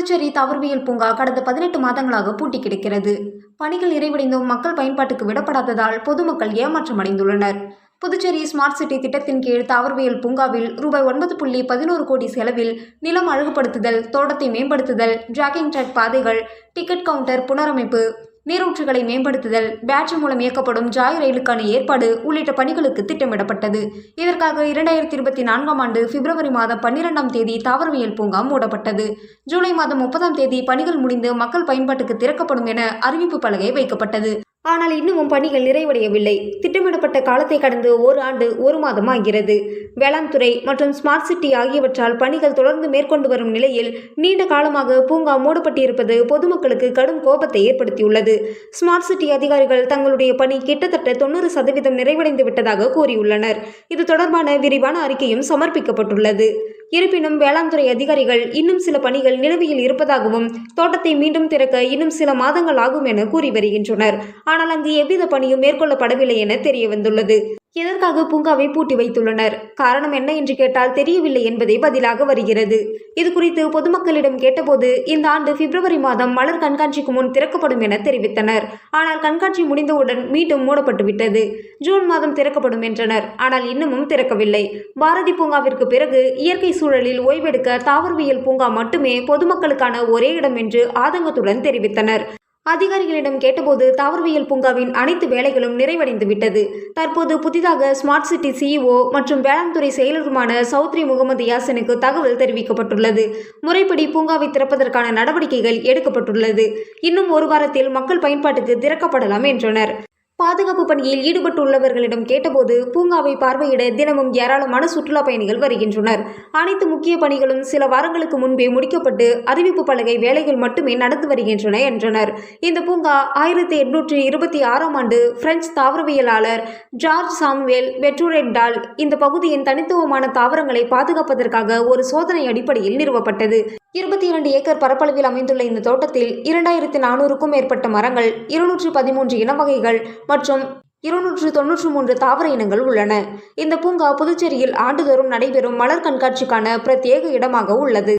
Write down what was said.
புதுச்சேரி தாவரவியல் பூங்கா கடந்த பதினெட்டு மாதங்களாக பூட்டி கிடக்கிறது. பணிகள் நிறைவடைந்தும் மக்கள் பயன்பாட்டுக்கு விடப்படாததால் பொதுமக்கள் ஏமாற்றம் அடைந்துள்ளனர் புதுச்சேரி ஸ்மார்ட் சிட்டி திட்டத்தின் கீழ் தாவரவியல் பூங்காவில் ரூபாய் ஒன்பது புள்ளி பதினோரு கோடி செலவில் நிலம் அழகுபடுத்துதல் தோட்டத்தை மேம்படுத்துதல் ஜாக்கிங் ட்ராக் பாதைகள் டிக்கெட் கவுண்டர் புனரமைப்பு நீரூற்றுகளை மேம்படுத்துதல் பேட்டரி மூலம் இயக்கப்படும் ஜாய் ரயிலுக்கான ஏற்பாடு உள்ளிட்ட பணிகளுக்கு திட்டமிடப்பட்டது. இதற்காக இரண்டாயிரத்தி இருபத்தி நான்காம் ஆண்டு பிப்ரவரி மாதம் பன்னிரெண்டாம் தேதி தாவரவியல் பூங்கா மூடப்பட்டது. ஜூலை மாதம் முப்பதாம் தேதி பணிகள் முடிந்து மக்கள் பயன்பாட்டுக்கு திறக்கப்படும் என அறிவிப்பு பலகை வைக்கப்பட்டது. ஆனால் இன்னமும் பணிகள் நிறைவடையவில்லை. திட்டமிடப்பட்ட காலத்தை கடந்து ஒரு ஆண்டு ஒரு மாதம் ஆகிறது. வேளாண் துறை மற்றும் ஸ்மார்ட் சிட்டி ஆகியவற்றால் பணிகள் தொடர்ந்து மேற்கொண்டு வரும் நிலையில் நீண்ட காலமாக பூங்கா மூடப்பட்டிருப்பது பொதுமக்களுக்கு கடும் கோபத்தை ஏற்படுத்தியுள்ளது. ஸ்மார்ட் சிட்டி அதிகாரிகள் தங்களுடைய பணி கிட்டத்தட்ட தொண்ணூறு சதவீதம் நிறைவடைந்து விட்டதாக கூறியுள்ளனர். இது தொடர்பான விரிவான அறிக்கையும் சமர்ப்பிக்கப்பட்டுள்ளது. இருப்பினும் வேளாண் துறை அதிகாரிகள் இன்னும் சில பணிகள் நிலுவையில் இருப்பதாகவும் தோட்டத்தை மீண்டும் திறக்க இன்னும் சில மாதங்கள் ஆகும் என கூறி வருகின்றனர். ஆனால் அங்கு எவ்வித பணியும் மேற்கொள்ளப்படவில்லை என தெரிய வந்துள்ளது எதற்காக பூங்காவை பூட்டி வைத்துள்ளனர்? காரணம் என்ன என்று கேட்டால் தெரியவில்லை என்பதே பதிலாக வருகிறது. இது குறித்து பொதுமக்களிடம் கேட்டபோது இந்த ஆண்டு பிப்ரவரி மாதம் மலர் கண்காட்சிக்கு முன் திறக்கப்படும் என தெரிவித்தனர். ஆனால் கண்காட்சி முடிந்தவுடன் மீண்டும் மூடப்பட்டுவிட்டது ஜூன் மாதம் திறக்கப்படும் என்றனர். ஆனால் இன்னமும் திறக்கவில்லை. பாரதி பூங்காவிற்கு பிறகு இயற்கை சூழலில் ஓய்வெடுக்க தாவரவியல் பூங்கா மட்டுமே பொதுமக்களுக்கான ஒரே இடம் என்று ஆதங்கத்துடன் தெரிவித்தனர். அதிகாரிகளிடம் கேட்டபோது தாவரவியல் பூங்காவின் அனைத்து வேலைகளும் நிறைவடைந்து விட்டது தற்போது புதிதாக ஸ்மார்ட் சிட்டி சிஇஓ மற்றும் வேளாண் துறை செயலருமான சௌத்ரி முகமது யாசனுக்கு தகவல் தெரிவிக்கப்பட்டுள்ளது. முறைப்படி பூங்காவை திறப்பதற்கான நடவடிக்கைகள் எடுக்கப்பட்டுள்ளது. இன்னும் ஒரு வாரத்தில் மக்கள் பயன்பாட்டுக்கு திறக்கப்படலாம் என்றனர். பாதுகாப்பு பணியில் ஈடுபட்டுள்ளவர்களிடம் கேட்டபோது பூங்காவை பார்வையிட தினமும் ஏராளமான சுற்றுலா பயணிகள் வருகின்றனர். அனைத்து முக்கிய பணிகளும் சில வாரங்களுக்கு முன்பே முடிக்கப்பட்டு அறிவிப்பு பலகை வேலைகள் மட்டுமே நடந்து வருகின்றன என்றனர். இந்த பூங்கா ஆயிரத்தி எட்நூற்றி இருபத்தி ஆறாம் ஆண்டு பிரெஞ்சு தாவரவியலாளர் ஜார்ஜ் சாம்வேல் வெட்ரூரெட்டால் இந்த பகுதியின் தனித்துவமான தாவரங்களை பாதுகாப்பதற்காக ஒரு சோதனை அடிப்படையில் நிறுவப்பட்டது. இருபத்தி இரண்டு ஏக்கர் பரப்பளவில் அமைந்துள்ள இந்த தோட்டத்தில் இரண்டாயிரத்தி நானூறுக்கும் மேற்பட்ட மரங்கள் இருநூற்று பதிமூன்று இன வகைகள் மற்றும் இருநூற்று தொன்னூற்று மூன்று தாவர இனங்கள் உள்ளன. இந்த பூங்கா புதுச்சேரியில் ஆண்டுதோறும் நடைபெறும் மலர் கண்காட்சிக்கான பிரத்யேக இடமாக உள்ளது.